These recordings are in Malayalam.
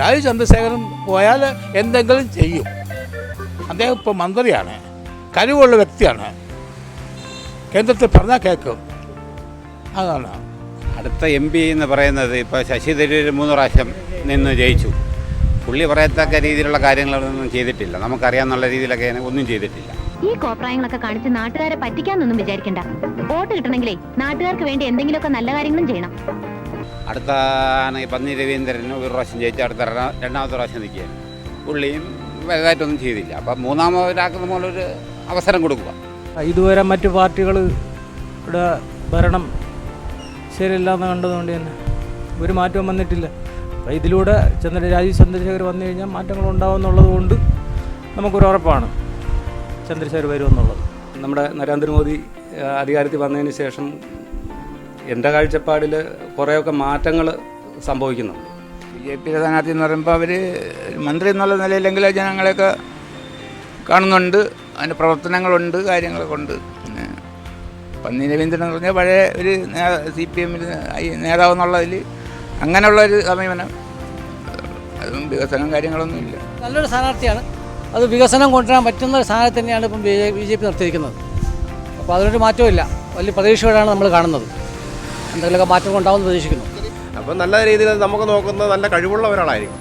രാജീവ് ചന്ദ്രശേഖരൻ പോയാൽ എന്തെങ്കിലും ചെയ്യും. അദ്ദേഹം ഇപ്പോൾ മന്ത്രിയാണ് കഴിവുള്ള വ്യക്തിയാണ്. കേന്ദ്രത്തിൽ പറഞ്ഞാൽ കേൾക്കും അതാണ്. അടുത്ത എം പി എന്ന് പറയുന്നത് ഇപ്പോൾ ശശി തരൂർ മൂന്ന് പ്രാവശ്യം നിന്ന് ജയിച്ചു. പുള്ളി പറയത്തക്ക രീതിയിലുള്ള കാര്യങ്ങളൊന്നും ചെയ്തിട്ടില്ല. നമുക്കറിയാവുന്ന രീതിയിലൊക്കെ ഒന്നും ചെയ്തിട്ടില്ല. ഈ കോപ്രായങ്ങളൊക്കെ കാണിച്ച് നാട്ടുകാരെ പറ്റിക്കാന്നൊന്നും വിചാരിക്കണ്ട. വോട്ട് കിട്ടണമെങ്കിലേ നാട്ടുകാർക്ക് വേണ്ടി എന്തെങ്കിലുമൊക്കെ നല്ല കാര്യങ്ങളും ചെയ്യണം. അടുത്ത പന്നി രവീന്ദ്രൻ ഒരു പ്രാവശ്യം ജയിച്ചു അടുത്ത രണ്ടാ- രണ്ടാമത്തെ പ്രാവശ്യം നിൽക്കുകയാണ്. പുള്ളിയും വലുതായിട്ടൊന്നും ചെയ്തില്ല. അപ്പം മൂന്നാമതൊരാൾക്ക് നമ്മളൊരു അവസരം കൊടുക്കുക. ഇതുവരെ മറ്റു പാർട്ടികൾ ഇവിടെ ഭരണം ശരിയല്ലാന്ന് കണ്ടതുകൊണ്ട് തന്നെ ഒരു മാറ്റവും വന്നിട്ടില്ല. അപ്പോൾ ഇതിലൂടെ ചന്ദ്ര രാജീവ് ചന്ദ്രശേഖർ വന്നു കഴിഞ്ഞാൽ മാറ്റങ്ങൾ ഉണ്ടാവുമെന്നുള്ളത് കൊണ്ട് നമുക്കൊരു ഉറപ്പാണ് ചന്ദ്രശേഖർ വരുമെന്നുള്ളത്. നമ്മുടെ നരേന്ദ്രമോദി അധികാരത്തിൽ വന്നതിന് ശേഷം എന്റെ കാഴ്ചപ്പാടിൽ കുറേയൊക്കെ മാറ്റങ്ങൾ സംഭവിക്കുന്നുണ്ട്. ബി ജെ പി സ്ഥാനാർത്ഥി എന്ന് പറയുമ്പോൾ അവർ മന്ത്രി എന്നുള്ള നിലയിലെങ്കിൽ ജനങ്ങളെയൊക്കെ കാണുന്നുണ്ട്. അതിന്റെ പ്രവർത്തനങ്ങളുണ്ട് കാര്യങ്ങളൊക്കെ ഉണ്ട്. പിന്നെ പന്നി രവീന്ദ്രൻ എന്ന് പറഞ്ഞാൽ പഴയ ഒരു സി പി എമ്മിൽ നേതാവ് എന്നുള്ളതിൽ അങ്ങനെയുള്ള ഒരു സമീപനം. അതും വികസനം കാര്യങ്ങളൊന്നുമില്ല നല്ലൊരു സ്ഥാനാർത്ഥിയാണ്. അത് വികസനം കൊണ്ടുവരാൻ പറ്റുന്ന ഒരു സ്ഥാനത്ത് തന്നെയാണ് ഇപ്പം ബി ബി ജെ പി നിർത്തിയിരിക്കുന്നത്. അപ്പോൾ അതിനൊരു മാറ്റമില്ല വലിയ പ്രതീക്ഷയോടാണ് നമ്മൾ കാണുന്നത്. എന്തെങ്കിലുമൊക്കെ മാറ്റം ഉണ്ടാവുമെന്ന് പ്രതീക്ഷിക്കുന്നു. അപ്പം നല്ല രീതിയിൽ നമുക്ക് നോക്കുന്നത് നല്ല കഴിവുള്ള ഒരാളായിരിക്കും.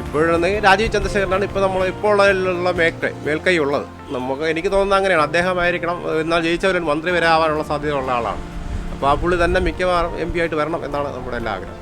ഇപ്പോഴെന്നെങ്കിൽ രാജീവ് ചന്ദ്രശേഖരനാണ് ഇപ്പോൾ നമ്മൾ ഇപ്പോൾ ഉള്ള മേൽക്കൈ മേൽക്കൈ ഉള്ളത്. നമുക്ക് എനിക്ക് തോന്നുന്നത് അങ്ങനെയാണ്. അദ്ദേഹമായിരിക്കണം എന്നാൽ ജയിച്ചവരും മന്ത്രി വരെ ആവാനുള്ള സാധ്യതയുള്ള ആളാണ്. അപ്പോൾ ആ പുള്ളി തന്നെ മിക്കവാറും എം പി ആയിട്ട് വരണം എന്നാണ് നമ്മുടെ എല്ലാ ആഗ്രഹം.